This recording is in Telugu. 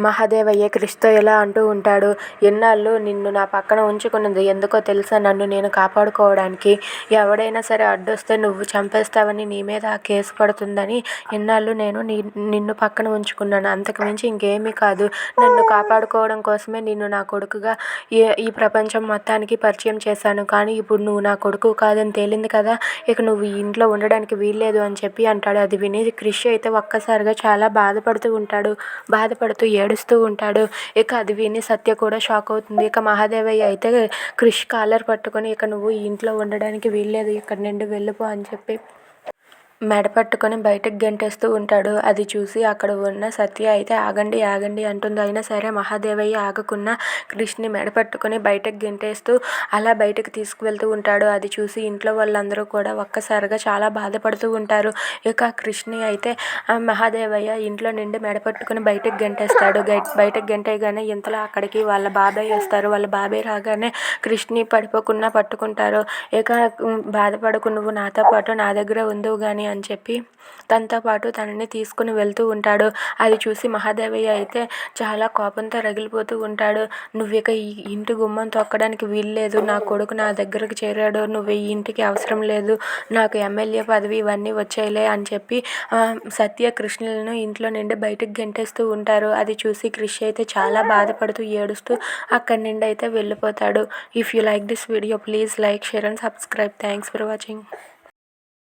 మహాదేవయ్య క్రిష్తో ఇలా అంటూ ఉంటాడు ఎన్నాళ్ళు నిన్ను నా పక్కన ఉంచుకున్నది ఎందుకో తెలుసా? నన్ను నేను కాపాడుకోవడానికి ఎవడైనా సరే అడ్డొస్తే నువ్వు చంపేస్తావని నీ మీద ఆ కేసు పడుతుందని ఎన్నాళ్ళు నేను నీ నిన్ను పక్కన ఉంచుకున్నాను. అంతకు మించి ఇంకేమీ కాదు. నన్ను కాపాడుకోవడం కోసమే నిన్ను నా కొడుకుగా ఈ ఈ ప్రపంచం మొత్తానికి పరిచయం చేశాను. కానీ ఇప్పుడు నువ్వు నా కొడుకు కాదని తేలింది కదా? ఇక నువ్వు ఈ ఇంట్లో ఉండడానికి వీల్లేదు అని చెప్పి అంటాడు. అది విని క్రిష్ అయితే ఒక్కసారిగా చాలా బాధపడుతూ ఉంటాడు. బాధపడుతూ ఏడుస్తూ ఉంటాడు. ఇక అది విని సత్య కూడా షాక్ అవుతుంది. ఇక మహాదేవయ్య అయితే క్రిష్ కాలర్ పట్టుకొని ఇక నువ్వు ఈ ఇంట్లో ఉండడానికి వీల్లేదు. ఇక్కడి నుండి వెళ్ళిపో అని చెప్పి మెడ పట్టుకుని బయటకు గెంటేస్తూ ఉంటాడు. అది చూసి అక్కడ ఉన్న సత్య అయితే ఆగండి ఆగండి అంటుంది. అయినా సరే మహాదేవయ్య ఆగకుండా కృష్ణని మెడ పట్టుకుని బయటకు గెంటేస్తూ అలా బయటకు తీసుకువెళ్తూ ఉంటాడు. అది చూసి ఇంట్లో వాళ్ళందరూ కూడా ఒక్కసారిగా చాలా బాధపడుతూ ఉంటారు. ఇక కృష్ణి అయితే ఆ మహాదేవయ్య ఇంట్లో నుండి మెడ పట్టుకుని బయటకు గెంటేస్తాడు. బయటకు గెంటేయగానే ఇంతలో అక్కడికి వాళ్ళ బాబాయ్ వస్తారు. వాళ్ళ బాబాయ్ రాగానే కృష్ణి పడిపోకుండా పట్టుకుంటారు. ఇక బాధపడకు నువ్వు నాతో పాటు నా దగ్గర ఉందో కానీ అని చెప్పి తనతో పాటు తనని తీసుకుని వెళ్తూ ఉంటాడు. అది చూసి మహాదేవయ్య అయితే చాలా కోపంతో రగిలిపోతూ ఉంటాడు. నువ్వు ఇక ఈ ఇంటి గుమ్మం తొక్కడానికి వీల్లేదు. నా కొడుకు నా దగ్గరకు చేరాడు. నువ్వు ఈ ఇంటికి అవసరం లేదు. నాకు ఎమ్మెల్యే పదవి ఇవన్నీ వచ్చాయిలే అని చెప్పి సత్య కృష్ణులను ఇంట్లో నుండి బయటకు గెంటేస్తూ ఉంటారు. అది చూసి కృషి అయితే చాలా బాధపడుతూ ఏడుస్తూ అక్కడి నుండి అయితే వెళ్ళిపోతాడు. If you like this video please like share and subscribe. Thanks for watching.